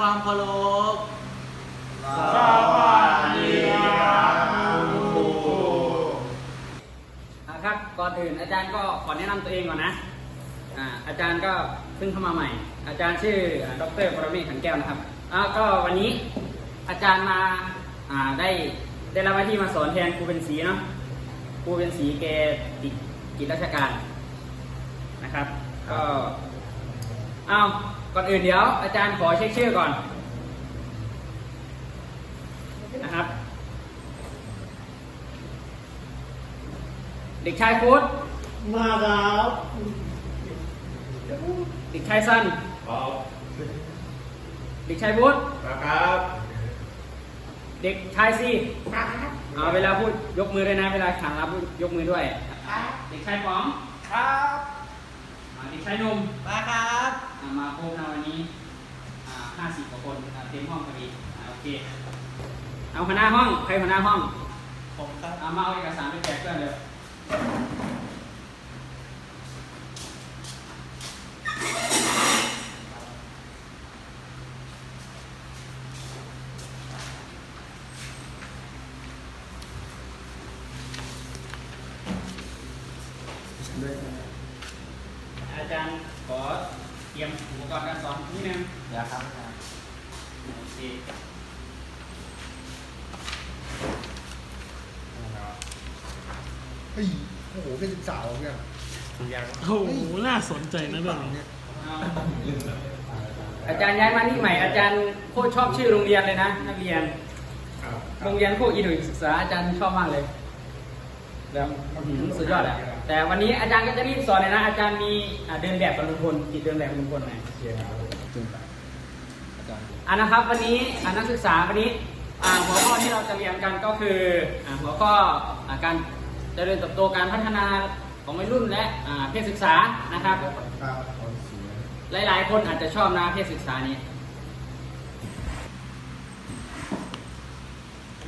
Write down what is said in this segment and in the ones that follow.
ความเคารพสวัสดีครับคุณครูครับก่อนอื่นอาจารย์ก็ขอแนะนำตัวเองก่อนนะอ่าอาจารย์ก็เพิ่งเข้ามาใหม่ อาจารย์ชื่อดรปรเมศขันแก้วนะครับอ่าก็วันนี้อาจารย์มาอ่าได้ได้รับหน้าที่มาสอนแทนครูเป็นศรีเนาะครูเป็นศรีแกติดกิจราชการนะครับก็อ้าว ก่อนอื่นเดี๋ยวอาจารย์ขอเช็คชื่อก่อนนะครับ เด็กชายพุทธมาครับเด็กชายสั้นครับเด็กชายพุทธครับ เด็กชายซีเอาเวลาพูดยกมือด้วยนะ เวลาขานรับยกมือด้วย เด็กชายป๋องครับอ่าเด็กชายหนุ่มมาครับอ่า มาพบในวันนี้ห้าสิบกว่าคนอ่าเต็มห้องพอดีอ่าโอเค เอาหัวหน้าห้อง ใครหัวหน้าห้อง ผมครับเอามาเอาเอกสารไปแจกเพื่อนเลยอาจารย์ขอเตรียมอุปกรณ์การสอนนิดนึง เดี๋ยวครับอาจารย์ โอเค เฮ้ยโอ้โหเป็นสาวเนี่ยโอ้โหน่าสนใจนะเรื่องนี้เอาอาจารย์ย้ายมานี่ใหม่ อาจารย์โคตรชอบชื่อโรงเรียนเลยนะนักเรียนโรงเรียนโคกอีดุยศึกษาอาจารย์ชอบมากเลยแบบอื้อหือสุดยอดอะแต่วันนี้อาจารย์ก็จะรีบสอนเลยนะ อาจารย์มีอ่าเดินแบบกับลุงพลกิจเดินแบบกับลุงพลหน่อยอ่านะครับวันนี้อ่านักศึกษาวันนี้อ่าหัวข้อที่เราจะเรียนกันก็คืออ่าหัวข้ออ่าการ เจริญเติบโตการพัฒนาของวัยรุ่นและอ่าเพศศึกษานะครับครับหลายๆ คนอาจจะชอบนะเพศศึกษานี้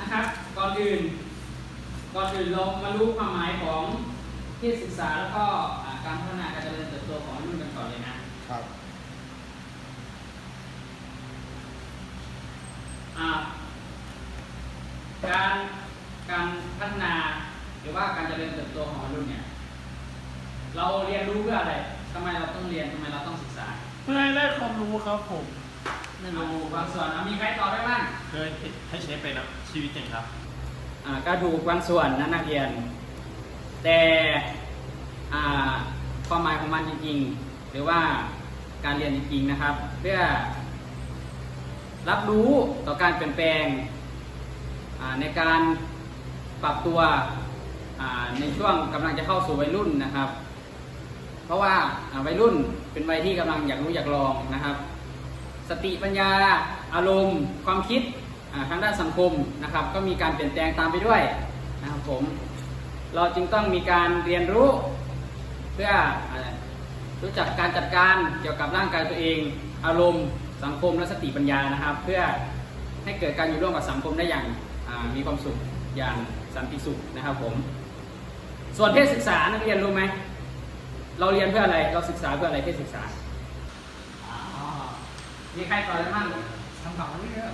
นะครับก่อนอื่นก่อนอื่นเรามารู้ความหมายของเพศศึกษาแล้วก็อ่าการพัฒนาการเจริญเติบโตของวัยรุ่นกันก่อนเลยนะครับอ่าการการพัฒนา หรือว่าการเจริญเติบโตของวัยรุ่นเนี่ย เราเรียนรู้เพื่ออะไรทำไมเราต้องเรียนทำไมเราต้องศึกษา เพื่อให้ได้ความรู้ครับผมไม่รู้บางส่วนอะมีใครตอบได้บ้างเคยให้ใช้เป็นชีวิตจริงครับ อ่าก็ถูกบางส่วนนะนักเรียน แต่อ่าความหมายของมันจริงๆ หรือว่าการเรียนจริงๆนะครับ เพื่อ รับรู้ต่อการเปลี่ยนแปลงอ่าในการปรับตัวอ่า ในช่วงกำลังจะเข้าสู่วัยรุ่นนะครับ เพราะว่าวัยรุ่นเป็นวัยที่กำลังอยากรู้อยากลองนะครับ สติปัญญาอารมณ์ ความคิดทางด้านสังคมนะครับ ก็มีการเปลี่ยนแปลงตามไปด้วยนะครับผมเราจึงต้องมีการเรียนรู้เพื่อรู้จักการจัดการเกี่ยวกับร่างกายตัวเอง อารมณ์ สังคมและสติปัญญานะครับ เพื่อให้เกิดการอยู่ร่วมกับสังคมได้อย่างมีความสุขอย่างสันติสุขนะครับผม ส่วนเพศศึกษานักเรียนรู้ไหม เราเรียนเพื่ออะไร เราศึกษาเพื่ออะไรเพศศึกษา มีใครตอบได้บ้างคำตอบไม่เยอะ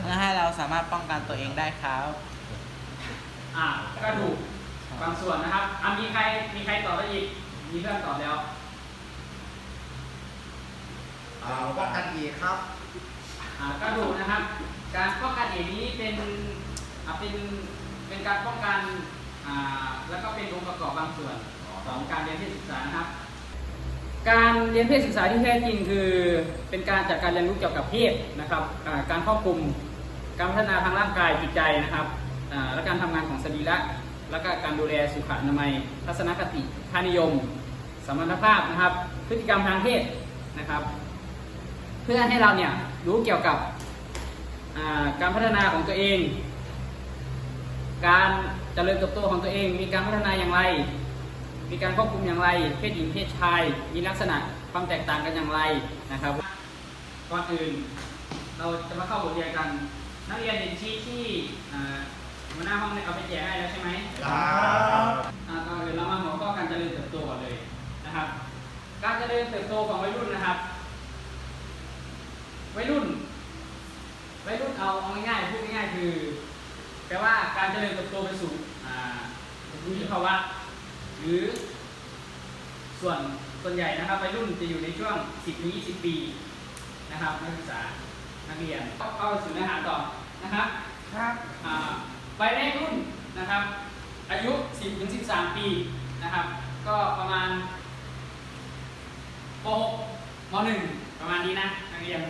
เพื่อให้เราสามารถป้องกันตัวเองได้ครับ อ่าก็ถูกบางส่วนนะครับอ่ามีใคร มีใครตอบได้อีก มีเพื่อนตอบแล้ว อ่าป้องกันอีกครับ อ่าก็ถูกนะครับ การป้องกันเองนี้เป็นอ่าเป็น เป็นการป้องกันอ่า แล้วก็เป็นองค์ประกอบบางส่วนของการเรียนเพศศึกษานะครับ การเรียนเพศศึกษาที่แท้จริงคือ เป็นการจัดการเรียนรู้เกี่ยวกับเพศนะครับการครอบคลุมการพัฒนาทางร่างกายจิตใจนะครับและการทำงานของสรีระและก็การดูแลสุขอนามัย ทัศนคติค่านิยม สมรรถภาพนะครับ พฤติกรรมทางเพศนะครับ เพื่อให้เราเนี่ยรู้เกี่ยวกับการพัฒนาของตัวเอง การ เจริญเติบโตของตัวเอง มีการพัฒนาอย่างไร มีการควบคุมอย่างไร เพศหญิงเพศชาย มีลักษณะความแตกต่างกันอย่างไรนะครับ ก่อนอื่นเราจะมาเข้าบทเรียนกัน นักเรียนเห็นชีทที่อ่าหัวหน้าห้องได้เอาไปแจกให้แล้วใช่ไหมครับอ่าก่อนอื่นเรามาหัวข้อการเจริญเติบโตก่อนเลยนะครับ การเจริญเติบโตของวัยรุ่นนะครับ วัยรุ่น วัยรุ่นเอาเอาง่ายๆพูดง่ายๆคือ แปลว่าการเจริญเติบโตไปสู่อ่าวุฒิภาวะหรือส่วนส่วนใหญ่นะครับวัยรุ่นจะอยู่ในช่วง 10ถึง20 ปีนะครับนักศึกษานักเรียนเข้าสู่เนื้อหาต่อนะครับครับอ่าวัยแรกรุ่นนะครับ อายุ 10ถึง13 ปีนะครับ ก็ประมาณป .6 ม .1 ประมาณนี้นะนักเรียน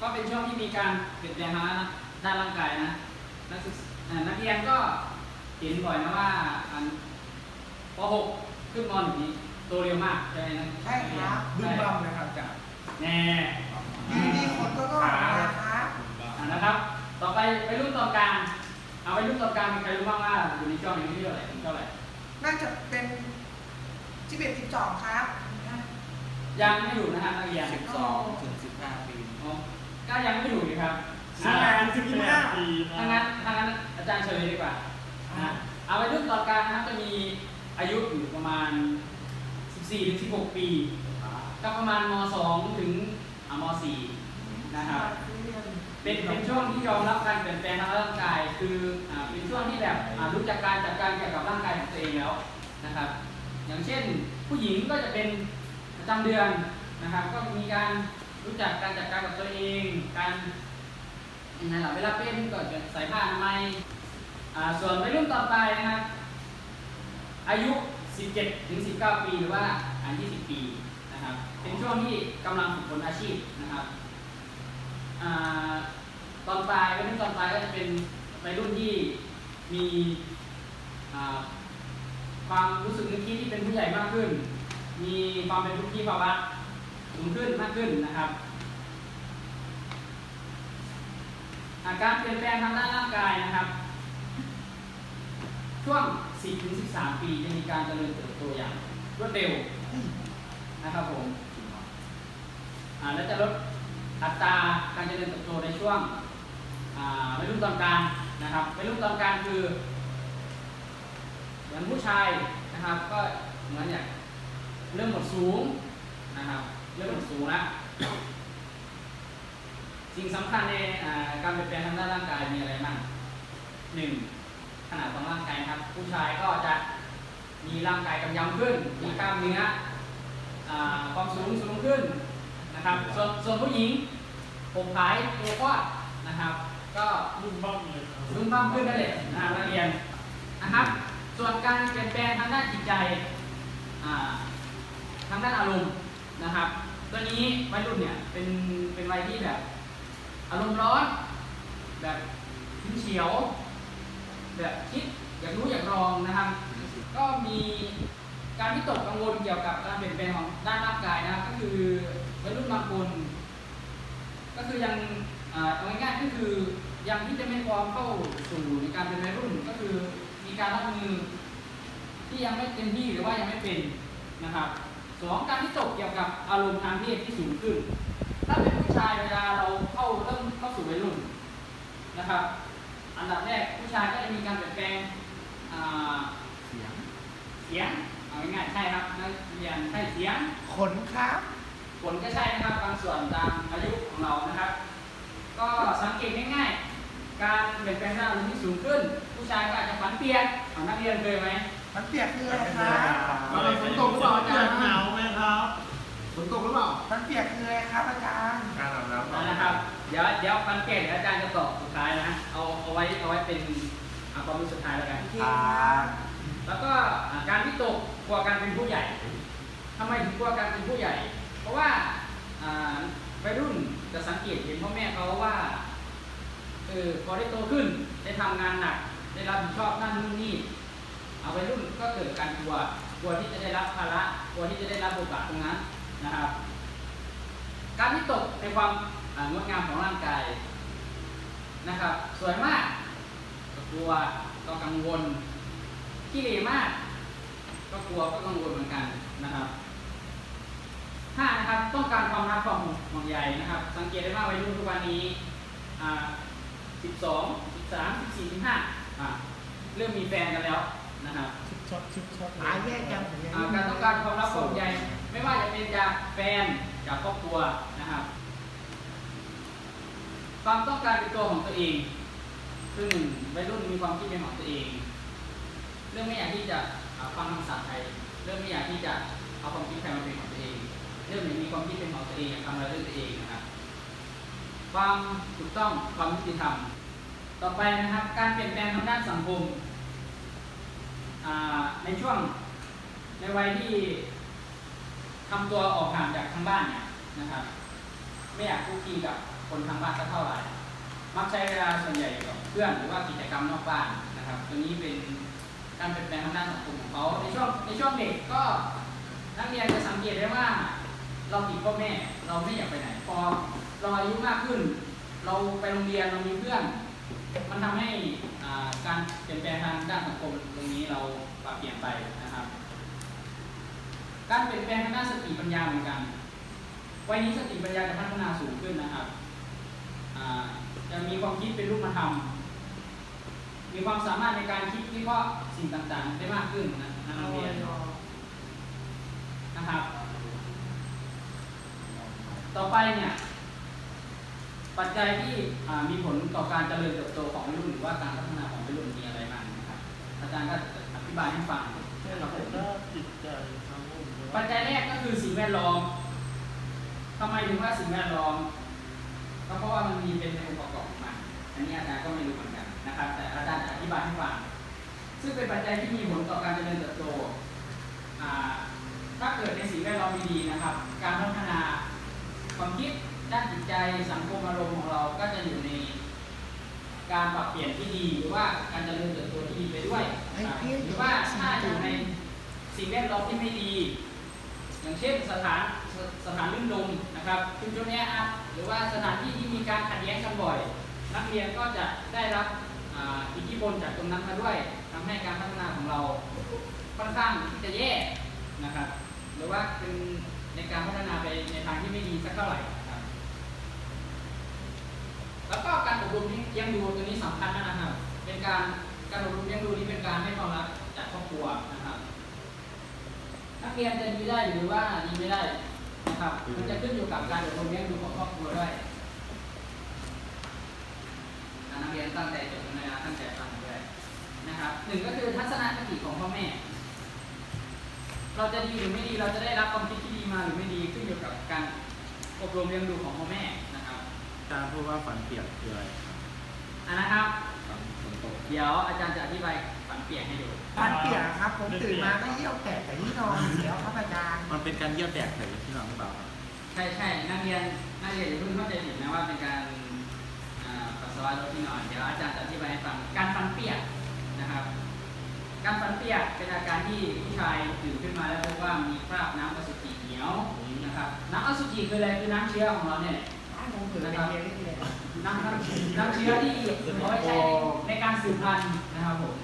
ก็เป็นช่วงที่มีการเปลี่ยนแปลงทางด้านร่างกายนะ นักศึกษาอ่านักเรียนก็เห็นบ่อยนะว่าอันป .6 ขึ้นม .1 นี้โตเร็วมากใช่ไหมนะใช่ครับใช่บึ้มบัมนะครับจากแน่อยู่ดีๆคนก็ก็มาครับอ่านะครับ ต่อไปไปรุ่นตอนกลางเอาไปรุ่นตอนกลางมีใครรู้บ้างว่าอยู่ในช่วงอายุเท่าไหร่ถึงเท่าไหร่น่าจะเป็นสิบเอ็ดสิบสองครับ ยังไม่อยู่นะฮะนักเรียน12ถึง15ปีอ๋อก็ยังไม่อยู่ดีครับ สิบแปดถึงยี่สิบห้าปีนะถ้างั้นถ้างั้นอาจารย์เฉลยดีกว่านะเอาไปรุ่นตอนกลางนะครับจะมีอายุอยู่ประมาณ 14ถึง16 ปีก็ประมาณม 2 ถึงม 4 นะครับ เป็นเป็นช่วงที่ยอมรับการเปลี่ยนแปลงทางร่างกาย คือเป็นช่วงที่แบบรู้จักการจัดการเกี่ยวกับร่างกายของตัวเองแล้วนะครับ อย่างเช่นผู้หญิงก็จะเป็นประจำเดือนนะครับ ก็มีการรู้จักการจัดการกับตัวเอง การ ยังไงล่ะเวลาเป็นก็จะใส่ผ้าอนามัยอ่าส่วนวัยรุ่นต่อไปนะครับ อายุ 17 ถึง 19 ปีหรือว่าอายุ20 ปีนะครับ เป็นช่วงที่กำลังฝึกฝนอาชีพนะครับอตอนปลายวัยรุ่นตอนปลายก็จะเป็นวัยรุ่นที่มีความรู้สึกนึกคิดที่เป็นผู้ใหญ่มากขึ้น มีความเป็นผู้ที่ภาวะสูงขึ้นมากขึ้นนะครับ อาการเปลี่ยนแปลงทางด้านร่างกายนะครับ ช่วง10ถึง13 ปีจะมีการเจริญเติบโตอย่างรวดเร็วนะครับผมและจะลดอัตราการเจริญเติบโตในช่วงวัยรุ่นตอนกลางนะครับวัยรุ่นตอนกลางคือ เหมือนผู้ชายนะครับ ก็เหมือนอย่างเริ่มหมดสูงนะครับ เริ่มหมดสูงแล้ว สิ่งสำคัญในอ่าการเปลี่ยนแปลงทางด้านร่างกายมีอะไรบ้างหนึ่งขนาดของร่างกายครับ ผู้ชายก็จะมีร่างกายกำยำขึ้น มีกล้ามเนื้ออ่าความสูงสูงขึ้นนะครับ ส่วนส่วนผู้หญิงผมขายตัวกว้างนะครับ ก็รุ่นบ้างเลยครับรุ่มบ้างขึ้นได้เลยนะครับนักเรียนนะครับ ส่วนการเปลี่ยนแปลงทางด้านจิตใจอ่าทางด้านอารมณ์นะครับ ตัวนี้วัยรุ่นเนี่ยเป็นเป็นวัยที่แบบ อารมณ์ร้อน แบบฉุนเฉียว แบบคิดอยากรู้อยากลองนะครับ ก็มีการวิตกกังวลเกี่ยวกับการเปลี่ยนแปลงของด้านร่างกายนะครับ ก็คือวัยรุ่นบางคน ก็คือยังเอาง่ายๆก็คือยังที่จะไม่พร้อมเข้าสู่ในการเป็นวัยรุ่นก็คือมีการรับมือที่ยังไม่เต็มที่หรือว่ายังไม่เป็นนะครับสองการที่ตกเกี่ยวกับอารมณ์ทางเพศที่สูงขึ้น ถ้าเป็นผู้ชายเวลาเราเข้าเริ่มเข้าสู่วัยรุ่นนะครับ อันดับแรกผู้ชายก็จะมีการเปลี่ยนแปลงอ่าเสียง เสียงเอาง่ายๆใช่ครับนักเรียนใช่เสียง ขนครับผลก็ใช่นะครับบางส่วนตามอายุของเรานะครับ ก็สังเกตง่ายๆ การเปลี่ยนแปลงด้านอารมณ์ที่สูงขึ้น ผู้ชายก็อาจจะฝันเปลี่ยนของนักเรียนเคยไหมมันเปียกคืออะไรครับอะไรฝนตกหรือเปล่าอาจารย์หนาวไหมครับ ฝนตกหรือเปล่ามันเปียกคืออะไรครับอาจารย์ การอาบน้ำนะครับ เดี๋ยวเดี๋ยวฟันเปลี่ยนเดี๋ยวอาจารย์จะตอบสุดท้ายนะ เอาเอาไว้เอาไว้เป็นอ่าความรู้สุดท้ายแล้วกันครับแล้วก็อ่าการวิตกกลัวการเป็นผู้ใหญ่ทำไมถึงกลัวการเป็นผู้ใหญ่ เพราะว่าอ่าวัยรุ่นจะสังเกตเห็นพ่อแม่เขาว่าเออพอได้โตขึ้นได้ทำงานหนัก ได้รับผิดชอบนั่นนู่นนี่เอาวัยรุ่นก็เกิดการกลัวกลัวที่จะได้รับภาระกลัวที่จะได้รับบทบาทตรงนั้น นะครับ การวิตกในความอ่างดงามของร่างกายนะครับ สวยมากก็กลัวก็กังวลขี้เหร่มาก ก็กลัวก็กังวลเหมือนกันนะครับห้านะครับต้องการความรักความห่วงใยนะครับ สังเกตได้ว่าวัยรุ่นทุกวันนี้อ่าสิบสองสิบสามสิบสี่สิบห้าอ่าเริ่มมีแฟนกันแล้วนะครับชุดช็อตชุดช็อตตายแยกกันอ่าการต้องการความรักความห่วงใย ไม่ว่าจะเป็นจากแฟนจากครอบครัวนะครับ ความต้องการเป็นตัวของตัวเอง คือหนึ่งวัยรุ่นมีความคิดเป็นของตัวเอง เรื่องไม่อยากที่จะฟังคำสั่งใครเรื่องไม่อยากที่จะเอาความคิดใครมาเป็นของตัวเอง เรื่องอยากมีความคิดเป็นของตัวเองอยากทำอะไรด้วยตัวเองนะครับความถูกต้องความยุติธรรม ต่อไปนะครับการเปลี่ยนแปลงทางด้านสังคมในช่วงในวัยที่ ทำตัวออกห่างจากทางบ้านเนี่ยนะครับ ไม่อยากคุกคีกับคนทางบ้านสักเท่าไหร่ มักใช้เวลาส่วนใหญ่อยู่กับเพื่อนหรือว่ากิจกรรมนอกบ้านนะครับ ตัวนี้เป็นการเปลี่ยนแปลงทางด้านสังคมของเขาในช่วงในช่วงเด็กก็นักเรียนจะสังเกตได้ว่า เราติดพ่อแม่เราไม่อยากไปไหนพอเราอายุมากขึ้น เราไปโรงเรียนเรามีเพื่อน มันทำให้อ่าการเปลี่ยนแปลงทางด้านสังคมตรงนี้เราปรับเปลี่ยนไปนะครับ การเปลี่ยนแปลงทางด้านสติปัญญาเหมือนกัน วัยนี้สติปัญญาจะพัฒนาสูงขึ้นนะครับอ่าจะมีความคิดเป็นรูปธรรม มีความสามารถในการคิดวิเคราะห์สิ่งต่างๆ ได้มากขึ้นนะนักเรียนนะครับ ต่อไปเนี่ย ปัจจัยที่อ่ามีผลต่อการเจริญเติบโตของวัยรุ่นหรือว่าการพัฒนาของวัยรุ่นมีอะไรบ้างนะครับ อาจารย์ก็จะอธิบายให้ฟังแค่ครับผมด้านจิตใจครับผม ปัจจัยแรกก็คือสิ่งแวดล้อมทำไมถึงว่าสิ่งแวดล้อมก็เพราะว่ามันมีเป็นองค์ประกอบของมันอันนี้อาจารย์ก็ไม่รู้เหมือนกันนะครับ แต่อาจารย์อธิบายให้ฟัง ซึ่งเป็นปัจจัยที่มีผลต่อการเจริญเติบโต ถ้าเกิดในสิ่งแวดล้อมไม่ดีนะครับ การพัฒนาความคิดด้านจิตใจสังคมอารมณ์ของเราก็จะอยู่ในการปรับเปลี่ยนที่ดีหรือว่าการเจริญเติบโตที่ดีไปด้วย หรือว่าถ้าอยู่ในสิ่งแวดล้อมที่ไม่ดี อย่างเช่นสถานสสถานลื่นลมนะครับชุมชนแออัดหรือว่าสถานที่ที่มีการขัดแย้งกันบ่อย นักเรียนก็จะได้รับอิทธิพลจากตรงนั้นมาด้วยทำให้การพัฒนาของเราค่อนข้างที่จะแย่นะครับ หรือว่าเป็นในการพัฒนาไปในทางที่ไม่ดีสักเท่าไหร่ครับ แล้วก็การอบรมเลี้ยงดูตัวนี้สำคัญมากนะครับ เป็นการการอบรมเลี้ยงดูนี้เป็นการให้ความรักจากครอบครัวนะครับ นักเรียนจะดีได้หรือว่าดีไม่ได้นะครับมันจะขึ้นอยู่กับการอบรมเลี้ยงดูของครอบครัวด้วยอะนักเรียนตั้งใจจดนะตั้งใจฟังด้วยนะครับหนึ่งก็คือทัศนคติของพ่อแม่ เราจะดีหรือไม่ดีเราจะได้รับความคิดที่ดีมาหรือไม่ดีขึ้นอยู่กับการอบรมเลี้ยงดูของพ่อแม่นะครับอาจารย์พูดว่าฝันเปียกคืออะไรครับอะนะครับ ฝันฝนตกเดี๋ยวอาจารย์จะอธิบายฝันเปียกให้ดูบ้านเปียกครับ ผมตื่นมาก็เยี่ยวแตกแต่ที่นอนอยู่แล้วครับอาจารย์มันเป็นการเยี่ยวแตกใส่ที่นอนหรือเปล่าครับใช่ใช่นักเรียนนักเรียนอย่าเพิ่งเข้าใจผิดนะว่าเป็นการอ่าปัสสาวะรถที่นอน เดี๋ยวอาจารย์จะอธิบายให้ฟัง การฟันเปียกนะครับ การฟันเปียกเป็นอาการที่ผู้ชายตื่นขึ้นมาแล้วพบว่ามีคราบน้ำอสุจิเหนียวนะครับ น้ำอสุจิคืออะไรคือน้ำเชื้อของเราเนี่ยแหละบ้า นผมเผื่อเป็นเรียนนี่เลยน้ำน้ำน้ำเชื้อที่เอาไว้ใช้ในการสืบพันธุ์นะครับผม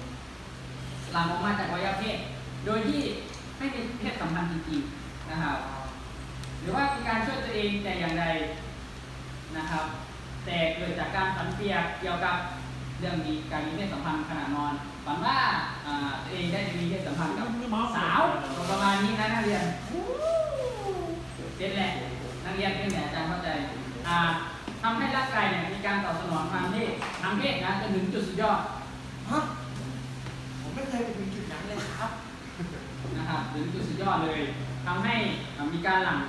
หลั่งออกมาจากอวัยวะเพศโดยที่ไม่เป็นเพศสัมพันธ์จริงๆนะครับ หรือว่าเป็นการช่วยตัวเองแต่อย่างใดนะครับ แต่เกิดจากการฝันเปียกเกี่ยวกับเรื่องมีการมีเพศสัมพันธ์ขณะนอนฝันว่าอ่าตัวเองได้มีเพศสัมพันธ์กับสาวประมาณนี้นะนักเรียนเป็นแหละนักเรียนเป็นแหละอาจารย์เข้าใจอ่า ทำให้ร่างกายเนี่ยมีการตอบสนองทางเพศทางเพศนะจนถึงจุดสุดยอดฮะผมไม่เคยไปถึงจุดนั้นเลยครับนะครับถึงจุดสุดยอดเลยทำให้อ่ามีการหลั่ง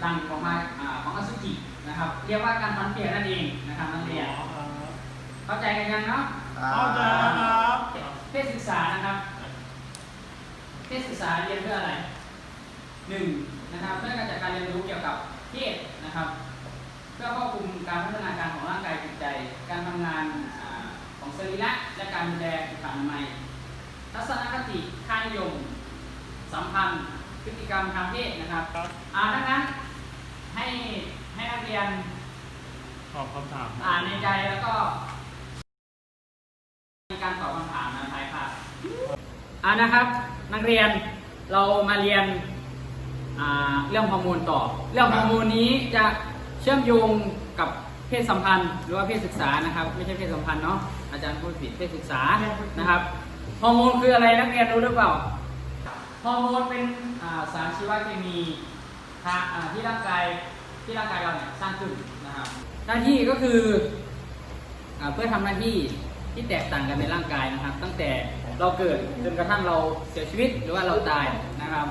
หลั่งออกมาอ่าของอสุจินะครับ เรียกว่าการฟันเปียกนั่นเองนะครับนักเรียนเข้าใจกันยังเนาะเข้าใจแล้วครับเพศศึกษานะครับเพศศึกษาเรียนเพื่ออะไรหนึ่งนะครับเพื่อการจัดการเรียนรู้เกี่ยวกับเพศนะครับ เพื่อควบคุมการพัฒนาการของร่างกายจิตใจ การทำงานอของสรีระและการดูแลสุขอนามัยทัศนคติค่านิยม สัมพันธ์ พฤติกรรมทางเพศนะครับอ่าดังนั้นให้ให้นักเรียนตอบคำถามอ่านในใจแล้วก็มีการตอบคำถามนะท้ายค่ะอ่านะครับนักเรียนเรามาเรียนเรื่องฮอร์โมนต่อ เรื่องฮอร์โมนนี้จะ ชื่อมโยงกับเพศสัมพันธ์ หรือว่าเพศศึกษานะครับ ไม่ใช่เพศสัมพันธ์เนาะอาจารย์พูดผิดเพศศึกษานะครับฮอร์โมนคืออะไรนักเรียนรู้หรือเปล่าฮอร์โมนเป็นอ่าสารชีวเคมีทางอ่าที่ร่างกายที่ร่างกายเราเนี่ยสร้างขึ้นนะครับหน้าที่ก็คืออาเพื่อทำหน้าที่ที่แตกต่างกันในร่างกายนะครับ ตั้งแต่เราเกิดจนกระทั่งเราเสียชีวิตหรือว่าเราตายนะครับ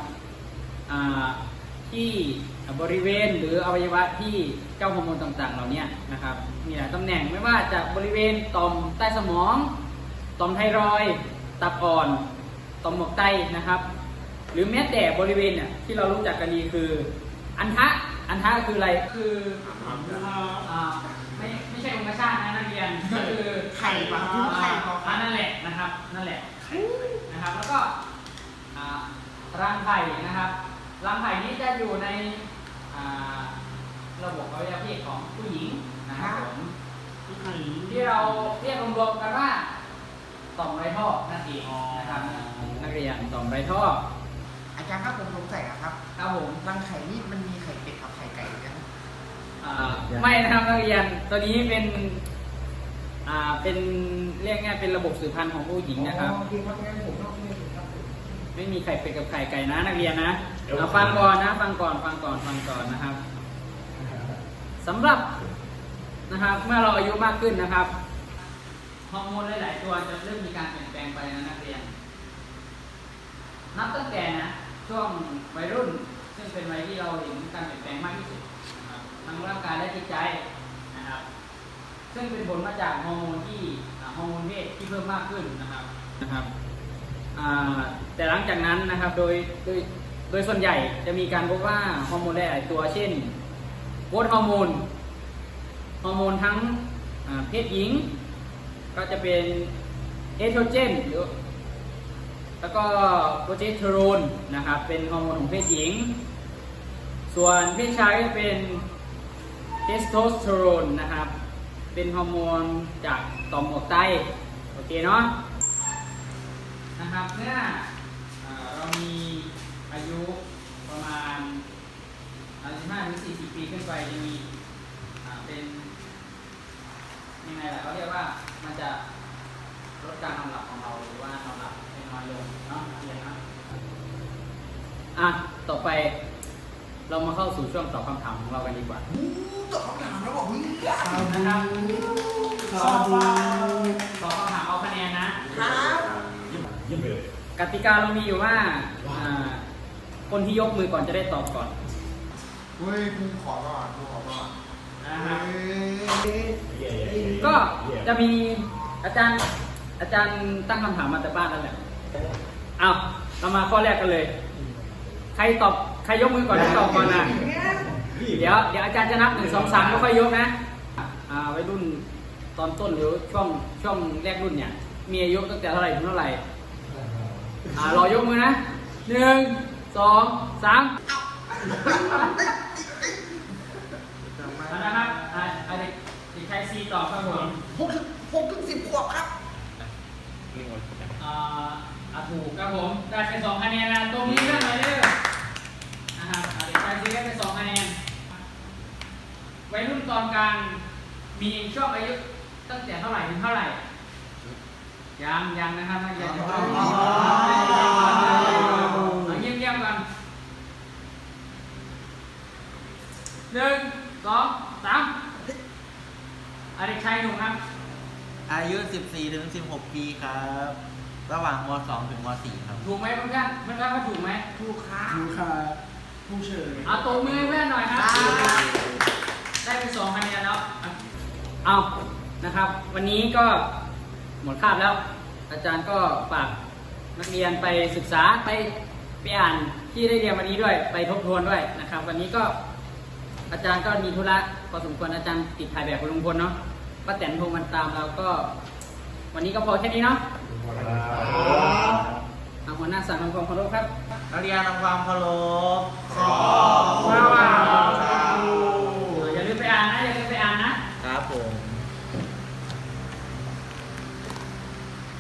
อ่าที่ บริเวณหรืออวัยวะที่เจ้าฮอร์โมนต่างๆ เหล่านี้นะครับ มีหลายตำแหน่งไม่ว่าจะบริเวณต่อมใต้สมอง ต่อมไทรอยตับอ่อน ต่อมหมวกไตนะครับ หรือแม้แต่บริเวณเนี่ยที่เรารู้จักกันดีคือ อันทะ อันทะคืออะไร คืออ่าไม่ไม่ใช่องคชาตนะนักเรียน ก็คือไข่ปะทุกไข่ปะอ่านั่นแหละนะครับ นั่นแหละนะครับ แล้วก็รังไข่นะครับรังไข่นี้จะอยู่ใน ระบบอวัยวะเพศของผู้หญิงนะครับผมที่เราเรียกรวมๆกันว่าต่อมไรท่อนั่นเองนะครับนักเรียนต่อมไรท่ออาจารย์ครับผมสงสัยอะครับครับผมรังไข่นี่มันมีไข่เป็ดกับไข่ไก่ด้วยกันอ่าไม่นะครับนักเรียนตัวนี้เป็นอ่าเป็นเรียกง่ายเป็นระบบสืบพันธุ์ของผู้หญิงนะครับอ๋อคือว่างั้นผมต้องเรียนครับผมไม่มีไข่เป็ดกับไข่ไก่นะนักเรียนนะ เอาฟังก่อนนะฟังก่อนฟังก่อนฟังก่อนนะครับสำหรับนะครับเมื่อเราอายุมากขึ้นนะครับฮอร์โมนหลาย ๆ ตัวจะเริ่มมีการเปลี่ยนแปลงไปนะนักเรียน นับตั้งแต่นะช่วงวัยรุ่น ซึ่งเป็นวัยที่เราเห็นการเปลี่ยนแปลงมากที่สุดทั้งร่างกายและจิตใจนะครับ ซึ่งเป็นผลมาจากฮอร์โมนที่ฮอร์โมนเพศที่เพิ่มมากขึ้นนะครับนะครับแต่หลังจากนั้นนะครับโดยโดย โดยส่วนใหญ่จะมีการพบว่าฮอร์โมนหลายตัวเช่นโกรทฮอร์โมนฮอร์โมนทั้งเพศหญิง ก็จะเป็นเอสโตรเจนหรือแล้วก็โปรเจสเตอโรนนะครับเป็นฮอร์โมนของเพศหญิง ส่วนเพศชายก็เป็นเทสโทสเตอโรนนะครับ เป็นฮอร์โมนจากต่อมหมวกไต โอเคเนาะนะครับเมื่อาเรามีอายุประมาณ 35ถึง40 ปีขึ้นไปจะมีอ่าเป็นยังไงล่ะเขาเรียกว่ามันจะลดการนอนหลับของเราหรือว่านอนหลับให้น้อยลงเนาะนักเรียนนะอะต่อไปเรามาเข้าสู่ช่วงตอบคำถามของเรากันดีกว่าอู้ตอบคำถามแล้วบอกเฮ้ยนะครับสาบานตอบคำถามเอาคะแนนนะครับกติกาเรามีอยู่ว่าอ่าคนที่ยกมือก่อนจะได้ตอบก่อน เฮ้ยครูขอก่อนครูขอก่อนนะครับเฮ้ยก็จะมีอาจารย์อาจารย์ตั้งคำถามมาแต่บ้านนั่นแหละเอาเรามาข้อแรกกันเลย ใครตอบใครยกมือก่อนได้ตอบก่อนนะเดี๋ยวเดี๋ยวอาจารย์จะนับหนึ่งสองสามแล้วค่อยยกนะอ่าวัยรุ่นตอนต้นหรือช่วงช่วงแรกรุ่นเนี่ย มีอายุตั้งแต่เท่าไหร่ถึงเท่าไหร่อ่ารอยกมือนะหนึ่งสองสามเอานะครับอ่าอ่าเด็กเด็กชายซี ตอบครับผมหกถึงหกถึงสิบขวบครับอ่าอ่าถูกครับผมได้ไปสองคะแนนนะตรงนี้เรื่องอะไรเด้อนะครับอ่าเด็กชายซีได้ไปสองคะแนนวัยรุ่นตอนกลางมีช่วงอายุตั้งแต่เท่าไหร่ถึงเท่าไหร่ยังยังนะครับนักเรียนอ๋อเอาเงียบเงียบๆกันหนึ่งสองสาม อาเด็กชายหนุ่มครับ อายุ 14ถึง16 ปีครับ ระหว่างม 2 ถึงม 4 ครับ ถูกไหมเพื่อนเพื่อนว่าถูกไหมถูกครับดูค่ะผู้เชยเอาตัวมือให้เพื่อนหน่อยครับครับได้ไปสองคะแนนแล้วเอานะครับ วันนี้ก็หมดคาบแล้ว อาจารย์ก็ฝากนักเรียนไปศึกษาไปไปอ่านที่ได้เรียนวันนี้ด้วย ไปทบทวนด้วยนะครับ วันนี้ก็อาจารย์ก็มีธุระพ อสมควรอาจารย์ติดถ่ายแบบคุณลุงพลเนาะป้าแตนโทรมันตามเราก็ วันนี้ก็พอแค่นี้เนาะเอาหัวหน้าสั่งทำความเคารพครับนักเรียนทำความเคารพขอบสวัส